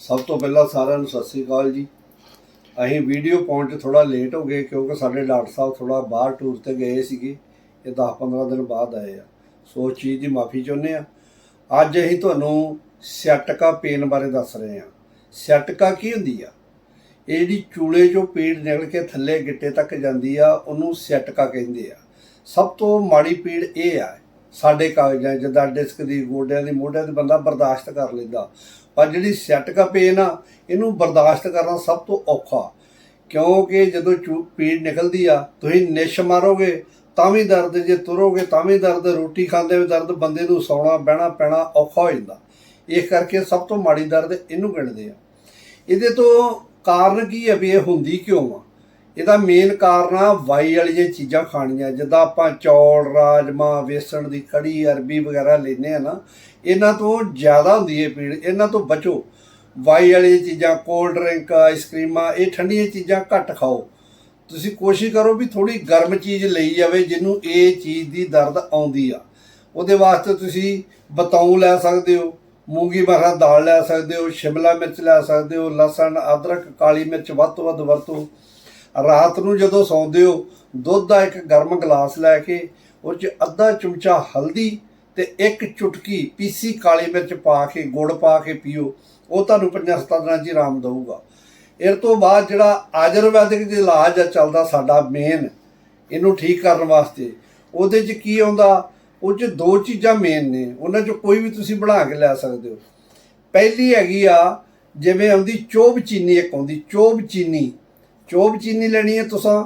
ਸਭ ਤੋਂ ਪਹਿਲਾਂ ਸਾਰਿਆਂ ਨੂੰ ਸਤਿ ਸ੍ਰੀ ਅਕਾਲ ਜੀ। ਅਸੀਂ ਵੀਡੀਓ ਪਾਉਣ 'ਚ ਥੋੜਾ ਲੇਟ ਹੋ ਗਏ ਕਿਉਂਕਿ ਸਾਡੇ ਡਾਕਟਰ ਸਾਹਿਬ ਥੋੜਾ ਬਾਹਰ ਟੂਰ ਤੇ ਗਏ ਸੀਗੇ। ਇਹ 10-15 ਦਿਨ ਬਾਅਦ ਆਏ ਆ। ਸੋ ਉਸ ਚੀਜ਼ ਦੀ ਮਾਫੀ ਚਾਹੁੰਦੇ ਆ। ਅੱਜ ਅਸੀਂ ਤੁਹਾਨੂੰ ਸਿਆਟਕਾ ਪੇਨ ਬਾਰੇ ਦੱਸ ਰਹੇ ਆ। ਸਿਆਟਕਾ ਕੀ ਹੁੰਦੀ ਆ? ਇਹ ਜਿਹੜੀ ਚੂਲੇ 'ਚੋਂ ਪੀੜ ਨਿਕਲ ਕੇ ਥੱਲੇ ਗਿੱਟੇ ਤੱਕ ਜਾਂਦੀ ਆ, ਉਹਨੂੰ ਸਿਆਟਕਾ ਕਹਿੰਦੇ ਆ। ਸਭ ਤੋਂ ਮਾੜੀ ਪੀੜ ਇਹ ਆ, ਸਾਡੇ ਕਾਗਜ਼ਾਂ 'ਚ ਜਿੱਦਾਂ ਡਿਸਕ ਦੀ ਗੋਡਿਆਂ ਦੀ ਮੋਢਿਆਂ ਦੀ ਬੰਦਾ ਬਰਦਾਸ਼ਤ ਕਰ ਲੈਂਦਾ। ਪਰ ਜਿਹੜੀ ਸਿਆਟਕਾ ਪੇਨ ਨਾ, ਇਹਨੂੰ ਬਰਦਾਸ਼ਤ ਕਰਨਾ ਸਭ ਤੋਂ ਔਖਾ। ਕਿਉਂਕਿ ਜਦੋਂ ਚੂ, ਪੀੜ ਨਿਕਲਦੀ ਆ, ਤੁਸੀਂ ਨਿਸ਼ ਮਾਰੋਗੇ, ਤਾਂ ਵੀ ਦਰਦ, ਜੇ ਤੁਰੋਗੇ ਤਾਂ ਵੀ ਦਰਦ, ਰੋਟੀ ਖਾਂਦੇ ਵੀ ਦਰਦ, ਬੰਦੇ ਨੂੰ ਸੌਣਾ, ਬਹਿਣਾ, ਪੈਣਾ ਔਖਾ ਹੋ ਜਾਂਦਾ। ਇਸ ਕਰਕੇ ਸਭ ਤੋਂ ਮਾੜੀ ਦਰਦ ਇਹਨੂੰ ਗਿਣਦੇ ਆ। ਇਹਦੇ ਤੋਂ ਕਾਰਨ ਕੀ ਹੈ ਵੀ ਇਹ ਹੁੰਦੀ ਕਿਉਂ ਆ? ਇਹਦਾ ਮੇਨ ਕਾਰਨ ਆ, ਵਾਈ ਵਾਲੀਆਂ ਚੀਜ਼ਾਂ ਖਾਣੀਆਂ। ਜਿੱਦਾਂ ਆਪਾਂ ਚੌਲ, ਰਾਜਮਾ, ਵੇਸਣ ਦੀ ਕੜੀ, ਅਰਬੀ ਵਗੈਰਾ ਲੈਨੇ ਆ ਨਾ, ਇਹਨਾਂ ਤੋਂ ਜ਼ਿਆਦਾ ਹੁੰਦੀ ਹੈ ਪੀੜ, ਇਹਨਾਂ ਤੋਂ ਬਚੋ। ਵਾਈ ਵਾਲੀਆਂ ਚੀਜ਼ਾਂ ਕੋਲਡ ਡਰਿੰਕ ਆਈਸਕ੍ਰੀਮਾਂ ਇਹ ਠੰਡੀਆਂ ਚੀਜ਼ਾਂ ਘੱਟ ਖਾਓ। ਤੁਸੀਂ ਕੋਸ਼ਿਸ਼ ਕਰੋ ਵੀ ਥੋੜੀ ਗਰਮ ਚੀਜ਼ ਲਈ ਜਾਵੇ, ਜਿਹਨੂੰ ਇਹ ਚੀਜ਼ ਦੀ ਦਰਦ ਆਉਂਦੀ ਆ। ਉਹਦੇ ਵਾਸਤੇ ਤੁਸੀਂ ਬਤਾਊ ਲੈ ਸਕਦੇ ਹੋ, ਮੂੰਗੀ ਮਸਰਾ ਦਾਲ ਲੈ ਸਕਦੇ ਹੋ, ਸ਼ਿਮਲਾ ਮਿਰਚ ਲੈ ਸਕਦੇ ਹੋ, ਲਸਣ, ਅਦਰਕ, ਕਾਲੀ ਮਿਰਚ ਵੱਧ ਤੋਂ ਵੱਧ ਵਰਤੋ। ਰਾਤ ਨੂੰ ਜਦੋਂ ਸੌਂਦੇ ਹੋ, ਦੁੱਧ ਦਾ ਇੱਕ ਗਰਮ ਗਲਾਸ ਲੈ ਕੇ ਉਹ 'ਚ ਅੱਧਾ ਚਮਚਾ ਹਲਦੀ ਤੇ ਇੱਕ ਚੁਟਕੀ ਪੀਸੀ ਕਾਲੀ ਮਿਰਚ ਪਾ ਕੇ, ਗੁੜ ਪਾ ਕੇ ਪੀਓ, ਉਹ ਤੁਹਾਨੂੰ ਪੰਜਾਂ ਸੱਤਾਂ ਦਿਨਾਂ 'ਚ ਆਰਾਮ ਦਊਗਾ। ਇਹ ਤੋਂ ਬਾਅਦ ਜਿਹੜਾ ਆਯੁਰਵੈਦਿਕ ਜਿਹੜਾ ਇਲਾਜ ਆ, ਚੱਲਦਾ ਸਾਡਾ ਮੇਨ ਇਹਨੂੰ ਠੀਕ ਕਰਨ ਵਾਸਤੇ। ਉਹਦੇ 'ਚ ਕੀ ਆਉਂਦਾ, ਉਹ 'ਚ ਦੋ ਚੀਜ਼ਾਂ ਮੇਨ ਨੇ, ਉਹਨਾਂ 'ਚੋਂ ਕੋਈ ਵੀ ਤੁਸੀਂ ਬਣਾ ਕੇ ਲੈ ਸਕਦੇ ਹੋ। ਪਹਿਲੀ ਹੈਗੀ ਆ, ਜਿਵੇਂ ਆਉਂਦੀ ਚੋਬ ਚੀਨੀ, ਇੱਕ ਆਉਂਦੀ ਚੋਬ ਚੀਨੀ। ਚੋਬ ਚੀਨੀ ਲੈਣੀ ਹੈ ਤੁਸੀਂ,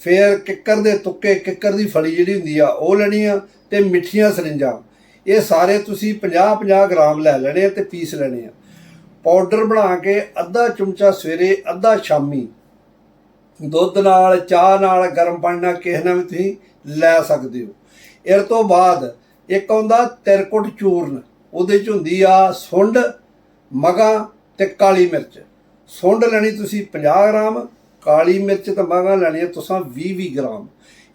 ਫਿਰ ਕਿੱਕਰ ਦੇ ਤੁੱਕੇ, ਕਿੱਕਰ ਦੀ ਫਲੀ ਜਿਹੜੀ ਹੁੰਦੀ ਆ, ਉਹ ਲੈਣੀ ਆ ਤੇ ਮਿੱਠੀਆਂ ਸਰਿੰਜਾਂ। ਇਹ ਸਾਰੇ ਤੁਸੀਂ 50-50 ਗ੍ਰਾਮ ਲੈ ਲੈਣੇ ਆ ਤੇ ਪੀਸ ਲੈਣੇ ਆ। ਪਾਊਡਰ ਬਣਾ ਕੇ ਅੱਧਾ ਚਮਚਾ ਸਵੇਰੇ, ਅੱਧਾ ਸ਼ਾਮੀ। ਦੁੱਧ ਨਾਲ, ਚਾਹ ਨਾਲ, ਗਰਮ ਪਾਣੀ ਨਾਲ ਕਿਸੇ ਨਾਲ ਵੀ ਤੁਸੀਂ ਲੈ ਸਕਦੇ ਹੋ। ਇਸ ਤੋਂ ਬਾਅਦ ਇੱਕ ਆਉਂਦਾ ਤਿਰਕੁਟ ਚੂਰਨ। ਉਹਦੇ ਚ ਹੁੰਦੀ ਆ ਸੁੰਡ, ਮਗਾ ਤੇ ਕਾਲੀ ਮਿਰਚ। ਸੁੰਡ ਲੈਣੀ ਤੁਸੀਂ 50 ਗ੍ਰਾਮ ਕਾਲੀ ਮਿਰਚ ਤੇ ਮਗਾ ਲੈਣੀ ਹੈ ਤੁਸੀਂ 20 20 ਗ੍ਰਾਮ।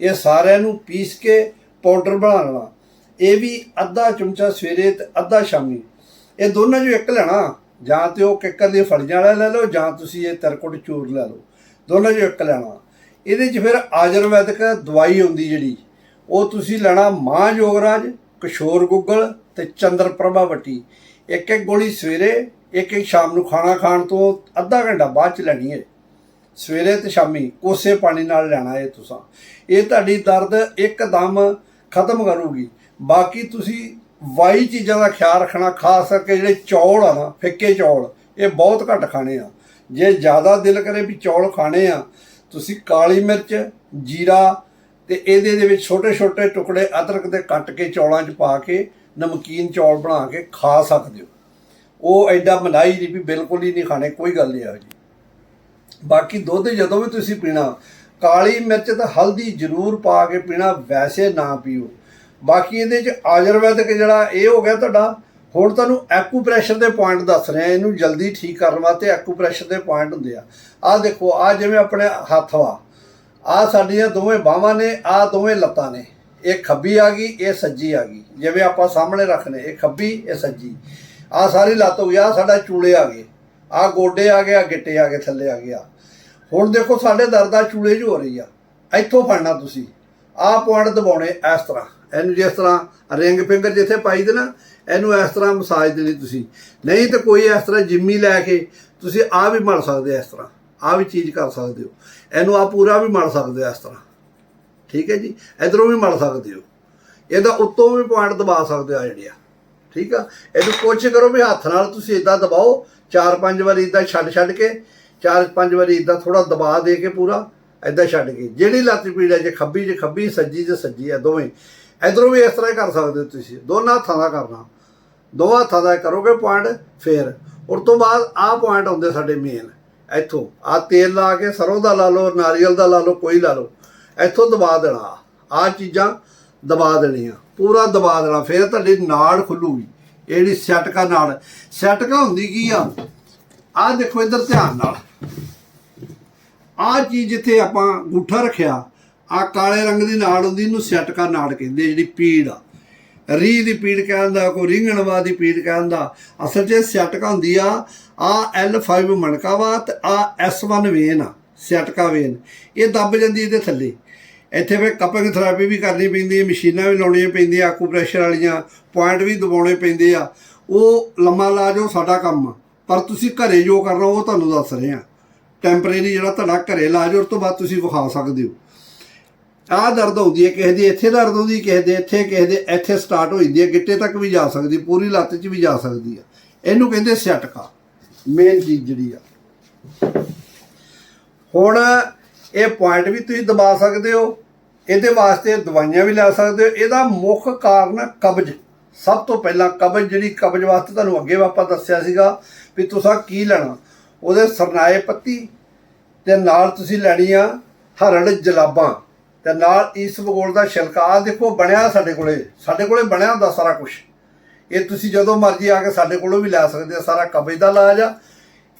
ਇਹ ਸਾਰਿਆਂ ਨੂੰ ਪੀਸ ਕੇ ਪਾਊਡਰ ਬਣਾ ਲੈਣਾ। ਇਹ ਵੀ ਅੱਧਾ ਚਮਚਾ ਸਵੇਰੇ ਤੇ ਅੱਧਾ ਸ਼ਾਮੀ। ਇਹ ਦੋਨਾਂ ਚੋਂ ਇੱਕ ਲੈਣਾ। ਜਾਂ ਤੇ ਉਹ ਕਿੱਕਰ ਦੀ ਫੜੀਆਂ ਵਾਲਾ ਲੈ ਲਓ, ਜਾਂ ਤੁਸੀਂ ਇਹ ਤਰਕੁਟ ਚੂਰ ਲੈ ਲਓ। ਦੋਨਾਂ ਚੋਂ ਇੱਕ ਲੈਣਾ। ਇਹਦੇ 'ਚ ਫਿਰ ਆਯੁਰਵੈਦਿਕ ਦਵਾਈ ਹੁੰਦੀ ਜਿਹੜੀ, ਉਹ ਤੁਸੀਂ ਲੈਣਾ ਮਾਂ ਯੋਗਰਾਜ ਕਿਸ਼ੋਰ ਗੁੱਗਲ ਤੇ ਚੰਦਰ ਪ੍ਰਭਾ ਇੱਕ ਇੱਕ ਗੋਲੀ ਸਵੇਰੇ ਇੱਕ ਇੱਕ ਸ਼ਾਮ ਨੂੰ ਖਾਣਾ ਖਾਣ ਤੋਂ ਅੱਧਾ ਘੰਟਾ ਬਾਅਦ ਚ ਲੈਣੀ ਹੈ। ਸਵੇਰੇ ਤੇ ਸ਼ਾਮੀ ਕੋਸੇ ਪਾਣੀ ਨਾਲ ਲੈਣਾ ਇਹ ਤੁਸੀਂ। ਇਹ ਤੁਹਾਡੀ ਦਰਦ ਇੱਕਦਮ ਖਤਮ ਕਰੂਗੀ। ਬਾਕੀ ਤੁਸੀਂ ਵਾਈ ਚੀਜ਼ਾਂ ਦਾ ਖਿਆਲ ਰੱਖਣਾ, ਖਾਸ ਕਰਕੇ ਜਿਹੜੇ ਚੌਲ ਆ ਨਾ, ਫਿੱਕੇ ਚੌਲ, ਇਹ ਬਹੁਤ ਘੱਟ ਖਾਣੇ ਆ। ਜੇ ਜ਼ਿਆਦਾ ਦਿਲ ਕਰੇ ਵੀ ਚੌਲ ਖਾਣੇ ਆ, ਤੁਸੀਂ ਕਾਲੀ ਮਿਰਚ, ਜੀਰਾ ਤੇ ਇਹਦੇ ਦੇ ਵਿੱਚ ਛੋਟੇ ਛੋਟੇ ਟੁਕੜੇ ਅਦਰਕ ਦੇ ਕੱਟ ਕੇ ਚੌਲਾਂ 'ਚ ਪਾ ਕੇ, ਨਮਕੀਨ ਚੌਲ ਬਣਾ ਕੇ ਖਾ ਸਕਦੇ ਹੋ। ਉਹ ਐਡਾ ਮਲਾਈ ਨਹੀਂ ਵੀ ਬਿਲਕੁਲ ਹੀ ਨਹੀਂ ਖਾਣੇ, ਕੋਈ ਗੱਲ ਨਹੀਂ ਆ ਜੀ ਬਾਕੀ ਦੁੱਧ ਜਦੋਂ ਵੀ ਤੁਸੀਂ ਪੀਣਾ, ਕਾਲੀ ਮਿਰਚ ਤੇ ਹਲਦੀ ਜ਼ਰੂਰ ਪਾ ਕੇ ਪੀਣਾ, ਵੈਸੇ ਨਾ ਪੀਓ। ਬਾਕੀ ਇਹਦੇ ਚ ਆਯੁਰਵੈਦਿਕ ਜਿਹੜਾ ਇਹ ਹੋ ਗਿਆ ਤੁਹਾਡਾ, ਹੁਣ ਤੁਹਾਨੂੰ ਐਕੂਪ੍ਰੈਸ਼ਰ ਦੇ ਪੁਆਇੰਟ ਦੱਸ ਰਿਹਾ ਇਹਨੂੰ ਜਲਦੀ ਠੀਕ ਕਰਨ ਵਾਸਤੇ ਐਕੂਪ੍ਰੈਸ਼ਰ ਦੇ ਪੁਆਇੰਟ ਹੁੰਦੇ ਆ। ਆਹ ਦੇਖੋ, ਆਹ ਜਿਵੇਂ ਆਪਣੇ ਹੱਥ ਵਾ, ਆਹ ਸਾਡੀਆਂ ਦੋਵੇਂ ਬਾਹਾਂ ਨੇ, ਆਹ ਦੋਵੇਂ ਲੱਤਾਂ ਨੇ। ਇਹ ਖੱਬੀ ਆ ਗਈ, ਇਹ ਸੱਜੀ ਆ ਗਈ। ਜਿਵੇਂ ਆਪਾਂ ਸਾਹਮਣੇ ਰੱਖਨੇ ਇਹ ਖੱਬੀ, ਇਹ ਸੱਜੀ। ਆਹ ਸਾਰੀ ਲੱਤ ਹੋ ਗਈ, ਆਹ ਸਾਡਾ ਚੂਲੇ ਆ ਗਏ। ਆਹ ਗੋਡੇ ਆ ਗਏ, ਆ ਗਿੱਟੇ ਆ ਗਏ, ਥੱਲੇ ਆ ਗਿਆ ਹੁਣ ਦੇਖੋ, ਸਾਡੇ ਦਰਦ ਆ ਚੂਲੇ 'ਚ ਹੋ ਰਹੀ ਆ। ਇੱਥੋਂ ਫੜਨਾ ਤੁਸੀਂ। ਆਹ ਪੁਆਇੰਟ ਦਬਾਉਣੇ ਇਸ ਤਰ੍ਹਾਂ। ਇਹਨੂੰ ਜਿਸ ਤਰ੍ਹਾਂ ਰਿੰਗ ਫਿੰਗਰ ਜਿੱਥੇ ਪਾਈ ਦੇ ਨਾ, ਇਹਨੂੰ ਇਸ ਤਰ੍ਹਾਂ ਮਸਾਜ ਦੇਣੀ ਤੁਸੀਂ। ਨਹੀਂ ਤਾਂ ਕੋਈ ਇਸ ਤਰ੍ਹਾਂ ਜਿੰਮੀ ਲੈ ਕੇ ਤੁਸੀਂ ਆ ਵੀ ਮਲ ਸਕਦੇ ਆ ਇਸ ਤਰ੍ਹਾਂ। ਆ ਵੀ ਚੀਜ਼ ਕਰ ਸਕਦੇ ਹੋ। ਇਹਨੂੰ ਆ ਪੂਰਾ ਵੀ ਮਲ ਸਕਦੇ ਹੋ ਇਸ ਤਰ੍ਹਾਂ। ਠੀਕ ਹੈ ਜੀ? ਇਧਰੋਂ ਵੀ ਮਲ ਸਕਦੇ ਹੋ। ਇਹਦਾ ਉੱਤੋਂ ਵੀ ਪੁਆਇੰਟ ਦਬਾ ਸਕਦੇ ਹੋ ਆ। ਜਿਹੜਿਆ ਠੀਕ ਆ? ਇਹਨੂੰ ਕੋਸ਼ਿਸ਼ ਕਰੋ ਵੀ ਹੱਥ ਨਾਲ ਤੁਸੀਂ ਇਦਾਂ ਦਬਾਓ। ਚਾਰ ਪੰਜ ਵਾਰੀ ਇਦਾਂ ਛੱਡ ਛੱਡ ਕੇ, ਚਾਰ ਪੰਜ ਵਾਰੀ ਇਦਾਂ ਥੋੜਾ ਦਬਾ ਦੇ ਕੇ ਪੂਰਾ ਇਦਾਂ ਛੱਡ ਕੇ। ਜਿਹੜੀ ਲੱਤ ਪੀੜ ਹੈ, ਜੇ ਖੱਬੀ ਜੇ ਖੱਬੀ, ਸੱਜੀ, ਜੇ ਸੱਜੀ ਹੈ, ਦੋਵੇਂ। ਇਧਰੋਂ ਵੀ ਇਸ ਤਰ੍ਹਾਂ ਹੀ ਕਰ ਸਕਦੇ ਹੋ ਤੁਸੀਂ। ਦੋਨਾਂ ਹੱਥਾਂ ਦਾ ਕਰਨਾ। ਦੋ ਹੱਥਾਂ ਦਾ ਕਰੋਗੇ ਪੁਆਇੰਟ, ਫੇਰ। ਉਸ ਤੋਂ ਬਾਅਦ ਆਹ ਪੁਆਇੰਟ ਆਉਂਦੇ ਸਾਡੇ ਮੇਨ ਇੱਥੋਂ। ਆ ਤੇਲ ਲਾ ਕੇ ਸਰੋਂ ਦਾ ਲਾ ਲਓ, ਨਾਰੀਅਲ ਦਾ ਲਾ ਲਓ, ਕੋਈ ਲਾ ਲਓ। ਇੱਥੋਂ ਦਬਾ ਦੇਣਾ। ਆਹ ਚੀਜ਼ਾਂ ਦਬਾ ਦੇਣੀਆਂ। ਪੂਰਾ ਦਬਾ ਦੇਣਾ। ਫਿਰ ਤੁਹਾਡੀ ਨਾੜ ਖੁੱਲੂਗੀ। ਇਹ ਜਿਹੜੀ ਸੈਟਕਾ ਨਾਲ। ਸੈਟਕਾ ਹੁੰਦੀ ਕੀ ਆ? ਆਹ ਦੇਖੋ ਇੱਧਰ ਧਿਆਨ ਨਾਲ। ਆਹ ਚੀਜ਼ ਜਿੱਥੇ ਆਪਾਂ ਗੂਠਾ ਰੱਖਿਆ ਆ ਕਾਲੇ ਰੰਗ ਦੀ ਨਾੜ ਹੁੰਦੀ, ਇਹਨੂੰ ਸੈਟਕਾ ਨਾੜ ਕਹਿੰਦੇ ਜਿਹੜੀ ਪੀੜ ਆ। ਰੀ ਦੀ ਪੀੜ ਕਹਿੰਦਾ ਕੋਈ ਰਿੰਗਣਵਾ ਦੀ ਪੀੜ ਕਹਿੰਦਾ ਅਸਲ 'ਚ ਇਹ ਸੈਟਕਾ ਹੁੰਦੀ ਆ ਆ L5 ਮਣਕਾ ਵਾ ਤੇ ਆ S1 ਵੇਨ ਆ, ਸੈਟਕਾ ਵੇਨ। ਇਹ ਦੱਬ ਜਾਂਦੀ ਇਹਦੇ ਥੱਲੇ। ਇੱਥੇ ਫਿਰ ਕਪਿੰਗ ਥੈਰੇਪੀ ਵੀ ਕਰਨੀ ਪੈਂਦੀ ਹੈ, ਮਸ਼ੀਨਾਂ ਵੀ ਲਾਉਣੀਆਂ ਪੈਂਦੀਆਂ ਆਕੂਪ੍ਰੈਸ਼ਰ ਵਾਲੀਆਂ ਪੁਆਇੰਟ ਵੀ ਦਬਾਉਣੇ ਪੈਂਦੇ ਆ। ਉਹ ਲੰਮਾ ਇਲਾਜ ਉਹ ਸਾਡਾ ਕੰਮ ਆ। ਪਰ ਤੁਸੀਂ ਘਰੇ ਜੋ ਕਰਨਾ ਉਹ ਤੁਹਾਨੂੰ ਦੱਸ ਰਹੇ ਆ। ਟੈਂਪਰੇਰੀ ਜਿਹੜਾ ਤੁਹਾਡਾ ਘਰੇ ਇਲਾਜ, ਉਸ ਤੋਂ ਬਾਅਦ ਤੁਸੀਂ ਵਿਖਾ ਸਕਦੇ ਹੋ। ਆਹ ਦਰਦ ਹੁੰਦੀ ਹੈ ਕਿਸੇ ਦੀ, ਇੱਥੇ ਦਰਦ ਹੁੰਦੀ ਕਿਸੇ ਦੇ ਇੱਥੇ, ਕਿਸੇ ਦੇ ਇੱਥੇ ਸਟਾਰਟ ਹੋ ਜਾਂਦੀ ਹੈ, ਗਿੱਟੇ ਤੱਕ ਵੀ ਜਾ ਸਕਦੀ, ਪੂਰੀ ਲੱਤ 'ਚ ਵੀ ਜਾ ਸਕਦੀ ਆ। ਇਹਨੂੰ ਕਹਿੰਦੇ ਸਿਆਟਕਾ ਮੇਨ ਚੀਜ਼ ਜਿਹੜੀ ਆ। ਹੁਣ ਇਹ ਪੁਆਇੰਟ ਵੀ ਤੁਸੀਂ ਦਬਾ ਸਕਦੇ ਹੋ, ਇਹਦੇ ਵਾਸਤੇ ਦਵਾਈਆਂ ਵੀ ਲੈ ਸਕਦੇ ਹੋ। ਇਹਦਾ ਮੁੱਖ ਕਾਰਨ ਕਬਜ਼। ਸਭ ਤੋਂ ਪਹਿਲਾਂ ਕਬਜ਼, ਜਿਹੜੀ ਕਬਜ਼ ਵਾਸਤੇ ਤੁਹਾਨੂੰ ਅੱਗੇ ਆਪਾਂ ਦੱਸਿਆ ਸੀਗਾ ਵੀ ਤੁਸੀਂ ਕੀ ਲੈਣਾ। ਉਹਦੇ ਸਰਨਾਏ ਪੱਤੀ, ਤੇ ਨਾਲ ਤੁਸੀਂ ਲੈਣੀ ਆ ਹਰੜ ਜਲਾਬਾਂ। ਤੇ ਨਾਲ ਇਸ ਵਗੋਲ ਦਾ ਛਿਲਕਾ ਦੇਖੋ ਬਣਿਆ ਸਾਡੇ ਕੋਲੇ। ਸਾਡੇ ਕੋਲੇ ਬਣਿਆ ਹੁੰਦਾ ਸਾਰਾ ਕੁਝ ਇਹ ਤੁਸੀਂ ਜਦੋਂ ਮਰਜ਼ੀ ਆ ਕੇ ਸਾਡੇ ਕੋਲੋਂ ਵੀ ਲੈ ਸਕਦੇ ਆ, ਸਾਰਾ ਕਬਜ਼ ਦਾ ਇਲਾਜ ਆ।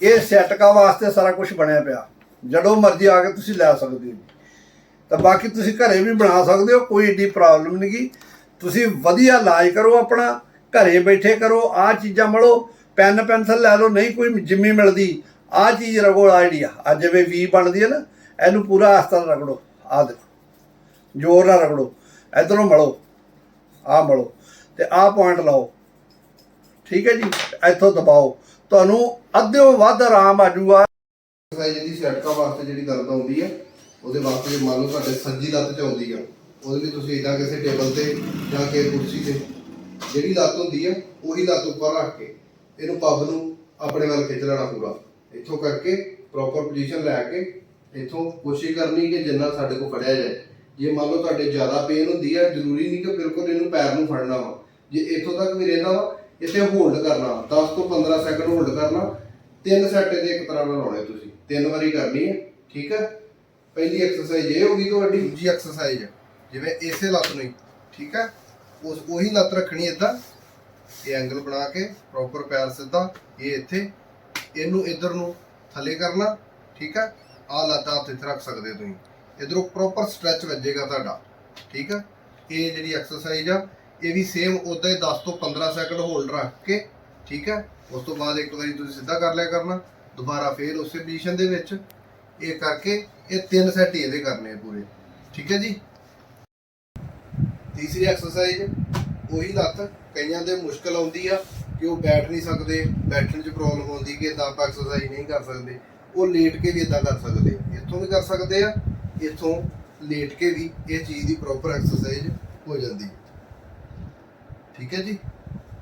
ਇਹ ਸੈਟਕਾ ਵਾਸਤੇ ਸਾਰਾ ਕੁਝ ਬਣਿਆ ਪਿਆ। ਜਦੋਂ ਮਰਜ਼ੀ ਆ ਕੇ ਤੁਸੀਂ ਲੈ ਸਕਦੇ ਹੋ। ਤਾਂ ਬਾਕੀ ਤੁਸੀਂ ਘਰੇ ਵੀ ਬਣਾ ਸਕਦੇ ਹੋ, ਕੋਈ ਏਡੀ ਪ੍ਰੋਬਲਮ ਨਹੀਂ ਗੀ। ਤੁਸੀਂ ਵਧੀਆ ਇਲਾਜ ਕਰੋ ਆਪਣਾ, ਘਰੇ ਬੈਠੇ ਕਰੋ, ਆਹ ਚੀਜ਼ਾਂ ਮੜੋ ਪੈਨ ਪੈਨਸਲ ਲੈ ਲਓ, ਨਹੀਂ ਕੋਈ ਜਿੰਮੀ ਮਿਲਦੀ। ਆਹ ਚੀਜ਼ ਰਗੋ ਆ ਜਿਹੜੀ ਆ ਅੱਜ ਜਿਵੇਂ ਵੀ ਬਣਦੀ ਹੈ ਨਾ, ਇਹਨੂੰ ਪੂਰਾ ਆਸਤਾ ਨਾਲ ਰਗੜੋ, ਆਹ ਦੇਖੋ। ਜ਼ੋਰ ਨਾਲ ਰਗੜੋ, ਇਧਰੋਂ ਮੜੋ ਆਹ ਮੜੋ ਤੇ ਆਹ ਪੁਆਇੰਟ ਲਾਓ। ਠੀਕ ਹੈ ਜੀ, ਇੱਥੋਂ ਦਬਾਓ। ਤੁਹਾਨੂੰ ਅੱਧਿਓਂ ਵੱਧ ਆਰਾਮ ਆ ਜਾਊਗਾ ਐਕਸਰਸਾਈਜ਼ ਜਿਹੜੀ ਸੈਟਕਾ ਵਾਸਤੇ ਜਿਹੜੀ ਦਰਦ ਆਉਂਦੀ ਆ, ਉਹਦੇ ਵਾਸਤੇ ਜੇ ਮੰਨ ਲਓ ਤੁਹਾਡੇ ਸੱਜੀ ਲੱਤ 'ਚ ਆਉਂਦੀ ਆ, ਉਹਦੇ ਲਈ ਤੁਸੀਂ ਇਦਾਂ ਕਿਸੇ ਟੇਬਲ ਤੇ ਜਾਂ ਕਿਸੇ ਕੁਰਸੀ ਤੇ ਜਿਹੜੀ ਲੱਤ ਹੁੰਦੀ ਹੈ ਉਹੀ ਲੱਤ ਉੱਪਰ ਰੱਖ ਕੇ ਇਹਨੂੰ ਪੱਬ ਨੂੰ ਆਪਣੇ ਵੱਲ ਖਿੱਚ ਲੈਣਾ ਪੂਰਾ। ਇੱਥੋਂ ਕਰਕੇ ਪ੍ਰੋਪਰ ਪੋਜੀਸ਼ਨ ਲੈ ਕੇ ਇੱਥੋਂ ਕੋਸ਼ਿਸ਼ ਕਰਨੀ ਕਿ ਜਿੰਨਾ ਸਾਡੇ ਕੋਲ ਫੜਿਆ ਜਾਏ। ਜੇ ਮੰਨ ਲਓ ਤੁਹਾਡੇ ਜ਼ਿਆਦਾ ਪੇਨ ਹੁੰਦੀ ਹੈ ਜ਼ਰੂਰੀ ਨਹੀਂ ਕਿ ਬਿਲਕੁਲ ਇਹਨੂੰ ਪੈਰ ਨੂੰ ਫੜਨਾ ਵਾ। ਜੇ ਇੱਥੋਂ ਤੱਕ ਵੀ ਰਹਿੰਦਾ ਵਾ, ਇੱਥੇ ਹੋਲਡ ਕਰਨਾ 10 ਤੋਂ 15 ਸੈਕਿੰਡ ਹੋਲਡ ਕਰਨਾ, ਤਿੰਨ ਸੈੱਟ ਦੇ ਇੱਕ ਤਰ੍ਹਾਂ ਨਾਲ ਲਾਉਣੇ ਤੁਸੀਂ। ਤਿੰਨ ਵਾਰੀ ਕਰਨੀ ਹੈ, ਠੀਕ ਹੈ? ਪਹਿਲੀ ਐਕਸਰਸਾਈਜ਼ ਇਹ ਹੋਗੀ ਤੁਹਾਡੀ, ਦੂਜੀ ਐਕਸਰਸਾਈਜ਼ ਜਿਵੇਂ ਇਸੇ ਲੱਤ ਨੂੰ ਹੀ, ਠੀਕ ਹੈ? ਉਸ, ਉਹੀ ਲੱਤ ਰੱਖਣੀ ਇਦਾਂ। ਇਹ ਐਂਗਲ ਬਣਾ ਕੇ ਪ੍ਰੋਪਰ ਪੈਰ ਸਿੱਧਾ, ਇਹ ਇੱਥੇ, ਇਹਨੂੰ ਇਧਰ ਨੂੰ ਥੱਲੇ ਕਰਨਾ, ਠੀਕ ਹੈ? ਆਹ ਲੱਤ ਹੱਥ ਇੱਥੇ ਰੱਖ ਸਕਦੇ ਹੋ ਤੁਸੀਂ। ਇਧਰੋਂ ਪ੍ਰੋਪਰ ਸਟ੍ਰੈਚ ਵੱਜੇਗਾ ਤੁਹਾਡਾ, ਠੀਕ ਹੈ? ਇਹ ਜਿਹੜੀ ਐਕਸਰਸਾਈਜ਼ ਆ, ਇਹ ਵੀ ਸੇਮ ਉਦਾਂ ਹੀ 10 ਤੋਂ 15 ਸੈਕਿੰਡ ਹੋਲਡ ਰੱਖ ਕੇ, ਠੀਕ ਹੈ? ਉਸ ਤੋਂ ਬਾਅਦ ਇੱਕ ਵਾਰੀ ਤੁਸੀਂ ਸਿੱਧਾ ਕਰ ਲਿਆ ਕਰਨਾ। ਦੁਬਾਰਾ ਫੇਰ ਉਸੇ ਪੋਜੀਸ਼ਨ ਦੇ ਵਿੱਚ ਇਹ ਕਰਕੇ ਇਹ ਤਿੰਨ ਸੈੱਟ ਹੀ ਇਹਦੇ ਕਰਨੇ ਆ ਪੂਰੇ। ਠੀਕ ਹੈ ਜੀ? ਤੀਸਰੀ ਐਕਸਰਸਾਈਜ਼ ਉਹੀ ਲੱਤ ਕਈਆਂ ਦੇ ਮੁਸ਼ਕਲ ਆਉਂਦੀ ਆ ਕਿ ਉਹ ਬੈਠ ਨਹੀਂ ਸਕਦੇ, ਬੈਠਣ 'ਚ ਪ੍ਰੋਬਲਮ ਆਉਂਦੀ ਕਿ ਇਦਾਂ ਆਪਾਂ ਐਕਸਰਸਾਈਜ਼ ਨਹੀਂ ਕਰ ਸਕਦੇ। ਉਹ ਲੇਟ ਕੇ ਵੀ ਇਦਾਂ ਕਰ ਸਕਦੇ। ਇੱਥੋਂ ਵੀ ਕਰ ਸਕਦੇ ਆ, ਇੱਥੋਂ ਲੇਟ ਕੇ ਵੀ ਇਹ ਚੀਜ਼ ਦੀ ਪ੍ਰੋਪਰ ਐਕਸਰਸਾਈਜ਼ ਹੋ ਜਾਂਦੀ। ਹੈ ਠੀਕ ਹੈ ਜੀ?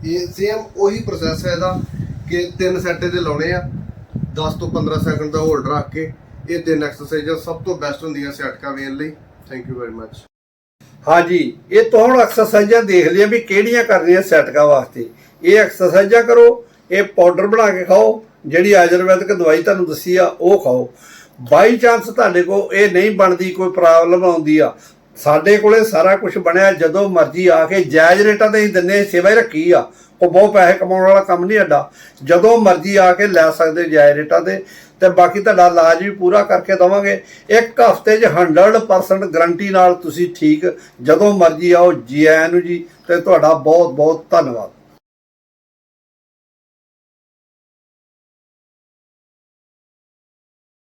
ਇਹ ਸੇਮ ਉਹੀ ਪ੍ਰੋਸੈਸ ਹੈ ਇਹਦਾ ਕਿ ਤਿੰਨ ਸੈੱਟ ਦੇ ਲਾਉਣੇ ਆ। 10 ਤੋਂ 15 ਸੈਕਿੰਡ ਦਾ ਹੋਲਡ ਰੱਖ ਕੇ ਇਹ ਤਿੰਨ ਐਕਸਰਸਾਈਜ਼ਾਂ ਸਭ ਤੋਂ ਬੈਸਟ ਹੁੰਦੀਆਂ ਸਿਆਟਕਾ ਵੇਨ ਲਈ। ਥੈਂਕ ਯੂ ਵੈਰੀ ਮੱਚ ਹਾਂਜੀ, ਇਹ ਤੋਂ ਹੁਣ ਐਕਸਰਸਾਈਜ਼ਾਂ ਦੇਖ ਲਿਆ ਵੀ ਕਿਹੜੀਆਂ ਕਰਨੀਆਂ ਸੈਟਕਾ ਵਾਸਤੇ। ਇਹ ਐਕਸਰਸਾਈਜ਼ਾਂ ਕਰੋ, ਇਹ ਪਾਊਡਰ ਬਣਾ ਕੇ ਖਾਓ, ਜਿਹੜੀ ਆਯੁਰਵੈਦਿਕ ਦਵਾਈ ਤੁਹਾਨੂੰ ਦੱਸੀ ਆ, ਉਹ ਖਾਓ। ਬਾਈ ਚਾਂਸ ਤੁਹਾਡੇ ਕੋ ਇਹ ਨਹੀਂ ਬਣਦੀ, ਕੋਈ ਪ੍ਰੋਬਲਮ ਆਉਂਦੀ ਆ। ਸਾਡੇ ਕੋਲੇ ਸਾਰਾ ਕੁਝ ਬਣਿਆ ਜਦੋਂ ਮਰਜ਼ੀ ਆ ਕੇ ਜਾਇਜ਼ ਰੇਟਾਂ ਤੇ ਹੀ ਦਿੰਨੇ ਸੇਵਾ ਹੀ ਰੱਖੀ ਆ। ਉਹ ਬਹੁਤ ਪੈਸੇ ਕਮਾਉਣ ਵਾਲਾ ਕੰਮ ਨਹੀਂ ਅੱਡਾ ਜਦੋਂ ਮਰਜ਼ੀ ਆ ਕੇ ਲੈ ਸਕਦੇ ਜਾਇਜ਼ ਰੇਟਾਂ ਤੇ ਤੇ ਬਾਕੀ ਤੁਹਾਡਾ ਇਲਾਜ ਵੀ ਪੂਰਾ ਕਰਕੇ ਦਵਾਂਗੇ। ਇੱਕ ਹਫ਼ਤੇ 'ਚ 100% ਗਰੰਟੀ ਨਾਲ ਤੁਸੀਂ ਠੀਕ, ਜਦੋਂ ਮਰਜ਼ੀ ਆਓ, ਜੀ ਆਇਆਂ ਨੂੰ ਜੀ, ਤੇ ਤੁਹਾਡਾ ਬਹੁਤ ਬਹੁਤ ਧੰਨਵਾਦ।